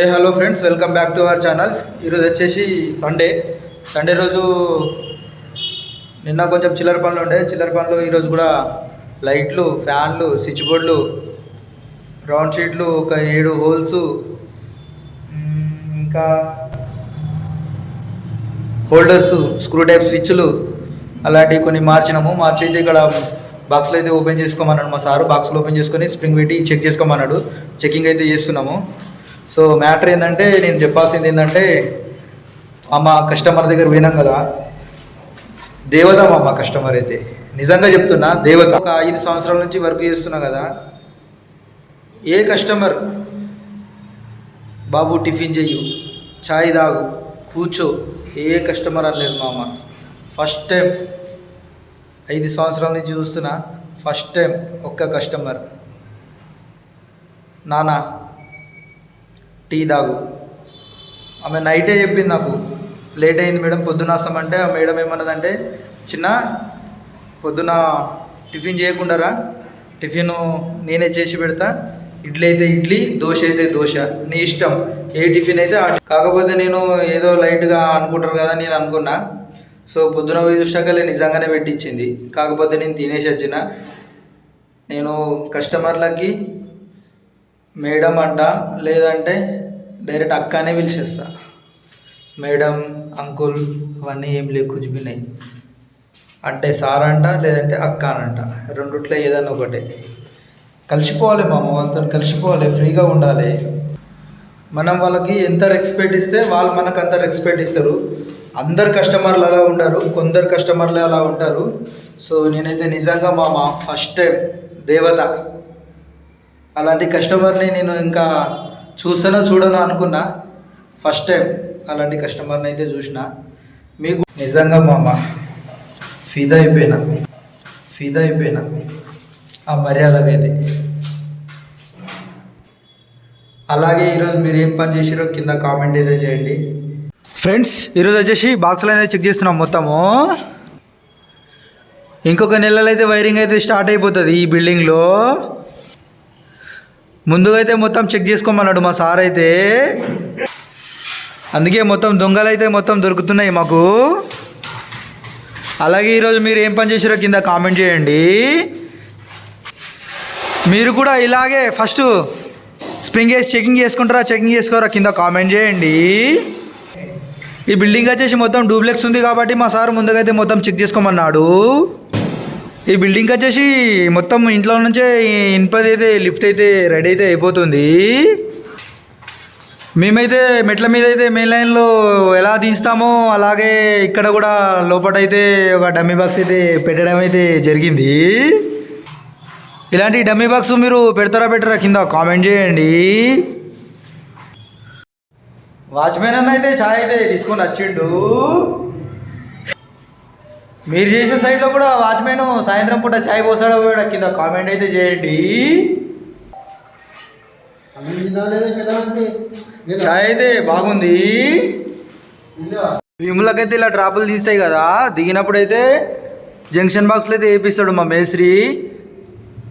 A hello friends welcome back to our channel ఈరోజు వచ్చేసి Sunday Sunday రోజు నిన్న కొంచెం చిల్లర పనులు ఉండే. చిల్లర పనులు ఈరోజు కూడా లైట్లు ఫ్యాన్లు స్విచ్ బోర్డులు రౌండ్ షీట్లు ఒక ఏడు హోల్స్ ఇంకా హోల్డర్స్ స్క్రూ టైప్ స్విచ్లు అలాంటివి కొన్ని మార్చినాము. మార్చి అయితే ఇక్కడ బాక్స్లో అయితే ఓపెన్ చేసుకోమన్నాడు మా సారు. బాక్స్లో ఓపెన్ చేసుకొని స్ప్రింగ్ పెట్టి చెక్ చేసుకోమన్నాడు. చెకింగ్ అయితే చేస్తున్నాము. సో మ్యాటర్ ఏంటంటే నేను చెప్పాల్సింది ఏంటంటే మా కస్టమర్ దగ్గర పోయినాం కదా. దేవత మా కస్టమర్ అయితే. నిజంగా చెప్తున్నా దేవత. ఒక ఐదు సంవత్సరాల నుంచి వర్క్ చేస్తున్నా కదా. ఏ కస్టమర్? బాబు టిఫిన్ చెయ్యు చాయ్ తాగు కూర్చో. ఏ కస్టమర్ అనలేదు మా అమ్మ ఫస్ట్ టైం ఐదు సంవత్సరాల నుంచి చూస్తున్నా ఫస్ట్ టైం ఒక్క కస్టమర్. నానా టీ తాగు. ఆమె నైటే చెప్పింది నాకు. లేట్ అయింది మేడం పొద్దున వస్తామంటే ఆ మేడం ఏమన్నదంటే చిన్న పొద్దున టిఫిన్ చేయకుండారా టిఫిన్ నేనే చేసి పెడతా. ఇడ్లీ అయితే ఇడ్లీ దోశ అయితే దోశ. నీ ఇష్టం. ఏ టిఫిన్ అయితే కాకపోతే నేను ఏదో లైట్గా అనుకుంటారు కదా నేను అనుకున్నా. సో పొద్దున పోయి చూసాక నిజంగానే పెట్టించింది. కాకపోతే నేను తినేసి వచ్చిన. నేను కస్టమర్లకి మేడం అంట లేదంటే డైరెక్ట్ అక్కనే పిలిచేస్తా. మేడం అంకుల్ అవన్నీ ఏం లేవు కుజిపినాయి అంటే సార్ అంట లేదంటే అక్క అనంట రెండిట్లో ఏదన్నా ఒకటే. కలిసిపోవాలి మా అమ్మ వాళ్ళతో కలిసిపోవాలి ఫ్రీగా ఉండాలి. మనం వాళ్ళకి ఎంత రెస్పెక్ట్ ఇస్తే వాళ్ళు మనకు అంత రెస్పెక్ట్ ఇస్తారు. అందరు కస్టమర్లు అలా ఉండరు కొందరు కస్టమర్లు అలా ఉంటారు. సో నేనైతే నిజంగా మా మా ఫస్ట్ టైం దేవత. అలాంటి కస్టమర్ని నేను ఇంకా చూస్తానో చూడనో అనుకున్నా. ఫస్ట్ టైం అలాంటి కస్టమర్ని అయితే చూసిన. మీకు నిజంగా మామ ఫిదా అయిపోయినా. ఫిదా అయిపోయినా. ఆ మర్యాదకైతే అలాగే ఈరోజు మీరు ఏం పని చేసిరో కింద కామెంట్ అయితే చేయండి. ఫ్రెండ్స్ ఈరోజు వచ్చేసి బాక్స్లో అయితే చెక్ చేస్తున్నాం మొత్తము. ఇంకొక నెలలో అయితే వైరింగ్ అయితే స్టార్ట్ అయిపోతుంది ఈ బిల్డింగ్లో ముందుగా అయితే మొత్తం చెక్ చేసుకోమన్నాడు మా సార్ అయితే. అందుకే మొత్తం దొంగలు అయితే మొత్తం దొరుకుతున్నాయి మాకు. అలాగే ఈరోజు మీరు ఏం పని చేసారో కింద కామెంట్ చేయండి. మీరు కూడా ఇలాగే ఫస్ట్ స్ప్రింగ్ వేసి చెకింగ్ చేసుకుంటారా చెకింగ్ చేసుకోరా కింద కామెంట్ చేయండి. ఈ బిల్డింగ్ వచ్చేసి మొత్తం డూప్లెక్స్ ఉంది కాబట్టి మా సార్ ముందుగా అయితే మొత్తం చెక్ చేసుకోమన్నాడు. ఈ బిల్డింగ్ వచ్చేసి మొత్తం ఇంట్లో నుంచే ఇనుపది అయితే లిఫ్ట్ అయితే రెడీ అయితే అయిపోతుంది. మేమైతే మెట్ల మీద అయితే మెయిన్ లైన్లో ఎలా తీస్తామో అలాగే ఇక్కడ కూడా లోపల అయితే ఒక డమ్మీ బాక్స్ అయితే పెట్టడం అయితే జరిగింది. ఇలాంటి డమ్మీ బాక్స్ మీరు పెడతారా పెట్టరా కింద కామెంట్ చేయండి. వాచ్మెన్ అన్న అయితే ఛాయ్ అయితే తీసుకొని వచ్చిండు. మీరు చేసే సైడ్లో కూడా వాచ్మెన్ సాయంత్రం పూట ఛాయ్ పోసాడో పోయాడు కింద కామెంట్ అయితే చేయండి. ఛాయ్ అయితే బాగుంది. భీములకైతే ఇలా డ్రాపులు తీస్తాయి కదా దిగినప్పుడు అయితే జంక్షన్ బాక్స్లో అయితే వేపిస్తాడు మా మేస్త్రి.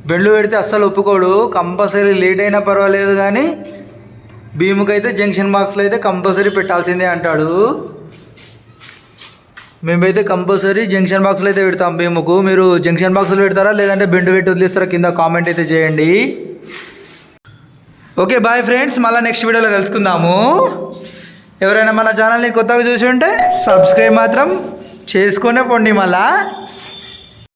బెండ్లు పెడితే అస్సలు ఒప్పుకోడు కంపల్సరీ లేట్ అయినా పర్వాలేదు కానీ భీముకైతే జంక్షన్ బాక్స్లో అయితే కంపల్సరీ పెట్టాల్సిందే అంటాడు. మేమైతే కంపల్సరీ జంక్షన్ బాక్స్లో అయితే పెడతాం. భీముకు మీరు జంక్షన్ బాక్స్లో పెడతారా? లేదంటే బెండు పెట్టి వదిలేస్తారా? కింద కామెంట్ అయితే చేయండి. Okay bye friends. మళ్ళీ నెక్స్ట్ వీడియోలో కలుసుకుందాము. ఎవరైనా మన ఛానల్ని కొత్తగా చూసి ఉంటే సబ్స్క్రైబ్ మాత్రం చేసుకునే పొండి మళ్ళా.